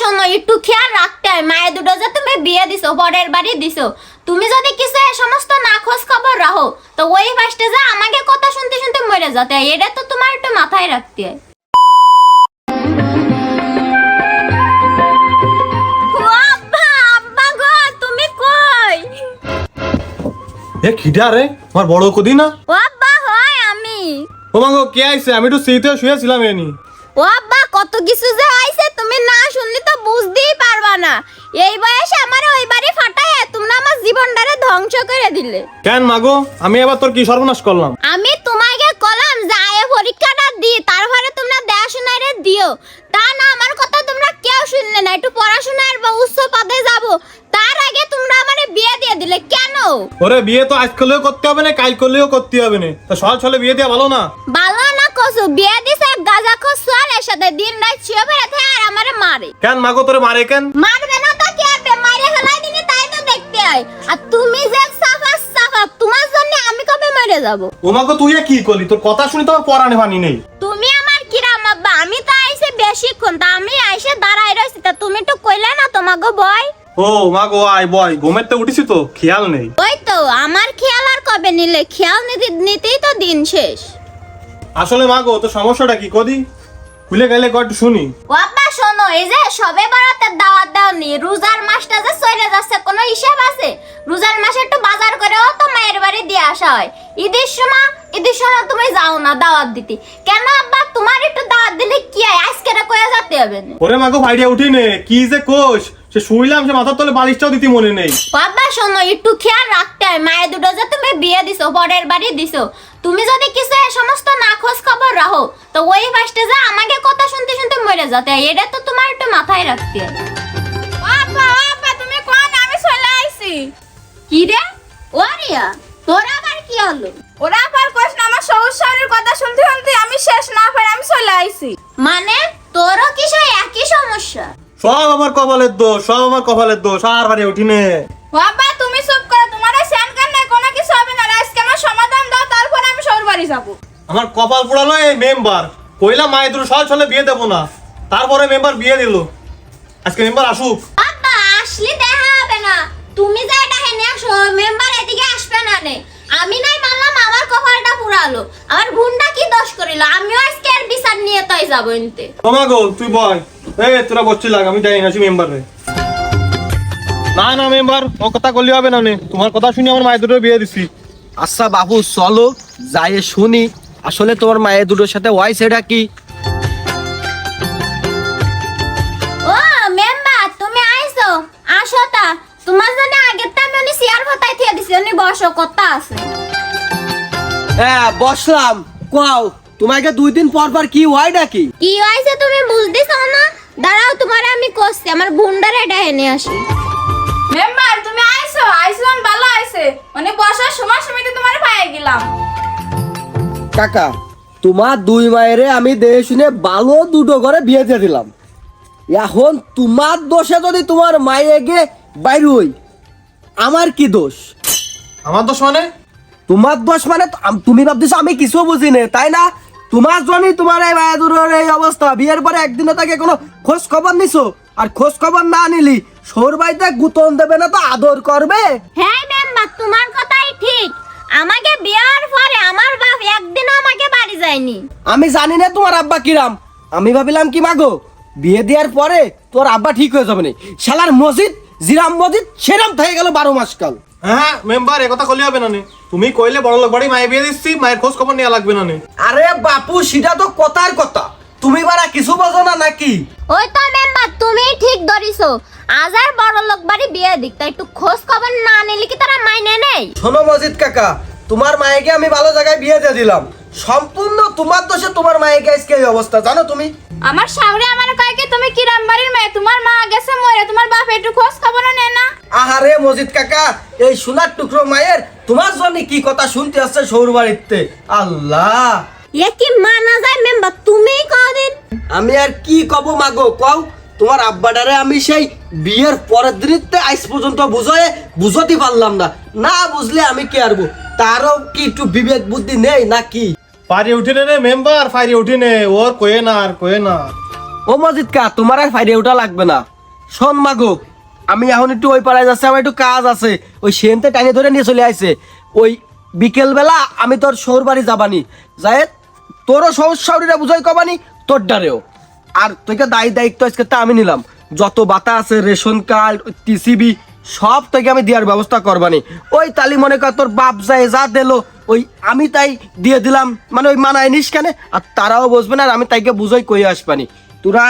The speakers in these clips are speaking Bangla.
শোনো একটু খেয়াল রাখতে হয়। মায়ের দুটো যে তুমি বিয়ে দিছো পরের বাড়ি দিছো তুমি যদি কিছু এ সমস্ত না খোঁজ খবর রাখো তো ওই ফার্স্টে যে আমাকে কথা শুনতে শুনতে মরে যেতে হয়। এটা তো তোমার একটু মাথায় রাখতে হয়? এ রে আমার বড় কদি না? ও আব্বা, হয় আমি। ও মাগো কে আইছে? আমি তো শুয়েছিলাম এনি। ও আব্বা, কত কিছু যে আইছে তুমি না শুনলে তো বুঝতেই পারবা না। এই বয়সে আমার ওই বাড়ি ফাটায় তোমরা আমার জীবনটারে ধ্বংস করে দিলে। কেন মাগো? আমি এবার তোর কি সর্বনাশ করলাম? আমি তোমাকে কলাম যে আয়ে পরীক্ষাটা দি তারপরে তোমরা দেখাশোনায় রে দিও। তা না আমার কথা তোমরা কেউ শুনলে না। একটু পড়াশোনার বা উচ্চ পদে যাব। তার আগে তোমরা আমারে বিয়ে দিয়ে দিলে। কেন? ওরে বিয়ে তো আজ করলেও করতে হবে না কাল করলেও করতে হবে না। তা সহজ হলে বিয়ে দেওয়া ভালো না। ভালো কসু বিয়ে দিছে গাজা খো সাথে দিন রাত শুয়ে আর আমারে মারে। কেন মাগো তোরে মারে কেন? মারবে না তো কে মাইরে ফেলাই দিনি তাই তো দেখতে হয়। আর তুমি যে সাফা সাফা তোমার জন্য আমি কবে মরে যাব? ও মাগো তুই এ কি করলি? তোর কথা শুনি তো আমার পরাণে ভানি নেই। তুমি আমার কিরাম আব্বা আমি তো আইসে বেশিক্ষণ তা আমি আইসে দাঁড়াই রয়েছি তা তুমি তো কইলে না তোমাকে বয়। ও মাগো আয় বয় ঘুমের তো উঠেছি তো খেয়াল নেই। ওই তো আমার খেয়াল আর কবে নিলে? খেয়াল নিতে নিতেই তো দিন শেষ। আসলে মাগো তো সমস্যাটা কি? কদি? খুলে গেলে কয়টু শুনি। ও আব্বা শোনো এই যে সবে বরাতের দাওয়াত দাওনি রোজার মাসটা যে চলে যাচ্ছে কোনো হিসাব আছে? রোজার মাসে একটু বাজার করেও তো মায়ের বাড়ি দিয়ে আসা হয়। ঈদের সময় ঈদের সময় তুমি যাও না দাওয়াত দিতে। কেন আব্বা তোমার একটু দাওয়াত দিলে কি হয়? আজকে কয়ে যেতে হবে। ওরে মাগো ভাইডিয়া উঠি নে। কি যে কোষ? সে শুইলাম সে মাথার তলে বালিশটাও দিতে মনে নেই। বাবা শোনো একটু খেয়াল রাখতে হয়। মায়ের দুটো যে তুমি বিয়ে দিছো পরের বাড়ি দিছো তুমি যদি কিছু এ সমস্ত না খোঁজ খবর রাখো তো ওই ফার্স্টে যে আমাকে কথা শুনতে শুনতে মরে যেতে হয় এটা তো তোমার একটু মাথায় রাখতে হয় আপা আপা তুমি কোন? আমি চলে আইছি। কি রে? ওরিয়া তোর আবার কি হলো? ওরা আবার কোশ না আমার শহরের কথা শুনতে শুনতে আমি শেষ না পারে আমি চলে আইছি। মানে তোরও কি সেই একই সমস্যা? সব আমার কপালের দোষ সব আমার কপালের দোষ আর বাড়ি উঠি নে বাবা তুমি চুপ করো তোমার স্যান কান নাই কোনো কিছু হবে না। আজকে আমার সমাধান দাও তারপর আমি শহর বাড়ি যাব। আমার কপাল পোড়ালো এই মেম্বার কইলাম মায়ের দুটো সহজ হলে বিয়ে দেবো না। তারপরে মেম্বার বিয়ে দিল। আজকে মেম্বার আসুক। বাবা আসলে দেখা হবে না। তুমি যা এটা হেনে আসো মেম্বার এদিকে আসবে না নে আমি নাই মানলাম আমার কপালটা আমার গুন্ডা কি দোষ করিল? আমিও আজকে আর বিচার নিয়ে তাই যাব এনতে। তোমা গো তুই বয় এই তোরা বসছি লাগ আমি যাই আসি মেম্বার রে। না না মেম্বার ও কথা করলে হবে না নে। তোমার কথা শুনি আমার মায়ের দুটো বিয়ে দিছি। আচ্ছা বাবু চলো যাই শুনি। আসলে তোমার মায়ের দুটোর সাথে ওয়াই সেটা কি? ও মেম্বার তুমি আইছো। আসো তা। তোমার জন্য আগের টাইম উনি চেয়ার ভাতাই থিয়ে দিছি। উনি বসো কথা আছে। হ্যাঁ বসলাম। কও তোমাকে দুই দিন পর পর কি হয় নাকি? কি হয়েছে তুমি বুঝতেছো না? দাঁড়াও তোমার আমি করছি আমার গুন্ডারে এটা হেনে আসি। মেম্বার তুমি আইছো আইসলাম ভালো আইছে মানে বসার সময় সমিতি তোমার পায়ে গেলাম। কাকা তোমার দুই মায়েরে আমি দেখে শুনে ভালো দুটো করে বিয়ে দিয়ে দিলাম। এখন তোমার দোষে যদি তোমার মায়ে গে বাইর হই আমার কি দোষ? আমার দোষ মানে? তোমার দোষ মানে তুমি ভাবতেছো আমি কিছু বুঝি না তাই না? তোমার জন্যই তোমার এই মায়া দুটোর এই অবস্থা। বিয়ের পরে একদিনও তাকে কোনো খোঁজ খবর নিছো? আর খোঁজ খবর না নিলি সৌর বাড়িতে গুতন দেবে না তো আদর করবে? হ্যাঁ মেম্বার তোমার কথাই ঠিক। আমাকে বিয়ের পরে আমার বাপ একদিনও আমাকে বাড়ি যায়নি। আমি জানি না তোমার আব্বা কিরাম। আমি ভাবিলাম কি মাগো বিয়ে দেওয়ার পরে তোর আব্বা ঠিক হয়ে যাবে না। শালার মসজিদ জিরাম মসজিদ সেরাম থেকে গেল বারো মাস কাল। হ্যাঁ মেম্বার এ কথা করলে হবে না নে। তুমি কইলে বড় লোক বাড়ি মায়ে বিয়ে দিচ্ছি মায়ের খোঁজ খবর নেওয়া লাগবে না নে। আরে বাপু সেটা তো কথার কথা। তুমি বারা কিছু বোঝো না নাকি? ওই তো মেম্বার তুমি ঠিক ধরিছো। আজ আর বড় লোক বাড়ি বিয়ে দিক তাই একটু খোঁজ খবর না নিলে কি তারা মাইনে নেই? শোনো মজিদ কাকা তোমার মায়েকে আমি ভালো জায়গায় বিয়ে দিয়ে দিলাম। সম্পূর্ণ তোমার দোষে তোমার মায়েকে আজকে এই অবস্থা জানো তুমি? আমার সামনে আমার কয়েকে তুমি কিরাম বাড়ির মেয়ে তোমার মা গেছে মরে তোমার বাপ একটু খোঁজ খবর মজিদ কাকা এই সোনার টুকরো মায়ের তোমার জন্য কি কথা শুনতে আসছে সৌর বাড়িতে? আল্লাহ! এ কি মানা যায় মেম্বার তুমিই কদিন আমি আর কি কব মাগো কও? তোমার আব্বাটারে আমি সেই বিয়ের পরের দিনতে আজ পর্যন্ত বুঝয়ে বুঝতে পারলাম না। না বুঝলে আমি কি আরবো তারও কি একটু বিবেক বুদ্ধি নেই নাকি? পারি উঠি নে রে মেম্বার পারি উঠি নে। ওর কয়ে না আর কয়ে না। ও মজিদ কা তোমার আর ফাইরে ওটা লাগবে না। শোন মাগো আমি এখন একটু ওই পাড়ায় যাচ্ছি, আমার একটু কাজ আছে। ওই সেনতে টাইনে ধরে নিয়ে চলে আসছে ওই বিকেলবেলা আমি তোর শহর বাড়ি যাবানি। যাই তোরও সহজ সাউরিরা বুঝাই কবানি, তোর ডারেও। আর তোকে দায়ী দায়িত্ব আজকে তা আমি নিলাম। যত বাতা আছে, রেশন কার্ড টিসিবি, সব তোকে আমি দেওয়ার ব্যবস্থা করবানি। ওই তালি মনে কর, তোর বাপ যায় যা দিলো, ওই আমি তাই দিয়ে দিলাম। মানে ওই মানায় নিস কেন, আর তারাও বসবে না, আর আমি তাইকে বুঝাই কই আসবানি। তোরা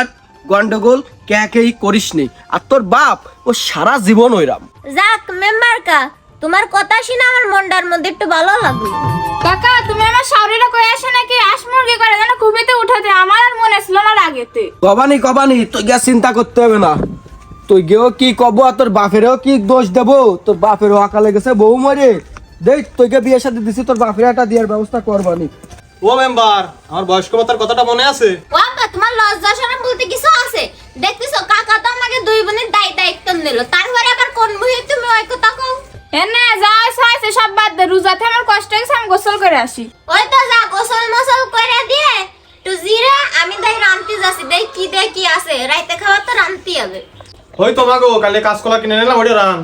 গন্ডগোল কে কেই করিস নি। আর তোর বাপ ও সারা জীবন ওইরাম। যাক মেম্বার কা তোমার কথা শুনে আমার মনটার মধ্যে একটু ভালো লাগল। কাকা তুমি আমার শাওরিরা কই আসে নাকি? আস মুরগি করে যেন খুবিতে উঠাতে আমার আর মনে ছিল না আগেতে কবানি কবানি তুই গিয়া চিন্তা করতে হবে না। তুই গেও কি কব আর তোর বাপেরও কি দোষ দেব? তোর বাপেরও আকালে গেছে বউ মরে। দেখ তোকে বিয়ের সাথে দিছি তোর বাপের একটা দেওয়ার ব্যবস্থা করবানি। ও মেম্বার আমার বয়স্ক ভাতার কথাটা মনে আছে? ওয়াকা তোমার লজ্জা শরম বলতে কিছু আছে? দেখতেছো কাকা তো আমাকে দুই বোনের দায় দায়িত্ব নিল। তারপরে আবার কোন মুহে তুমি ওই কথা কও? এনে যা আছে সব বাদ দে। রোজাতে আমার কষ্ট হয়েছে আমি গোসল করে আসি। ওই তো যা গোসল মোসল করে দিয়ে একটু জিরা আমি দেখ রান্তি যাচ্ছি। দেখ কি দেখ কি আছে। রাইতে খাওয়া তো রান্তি হবে। ওই তো মাগো কালে কাজ কলা কিনে নিলাম ওটা রান।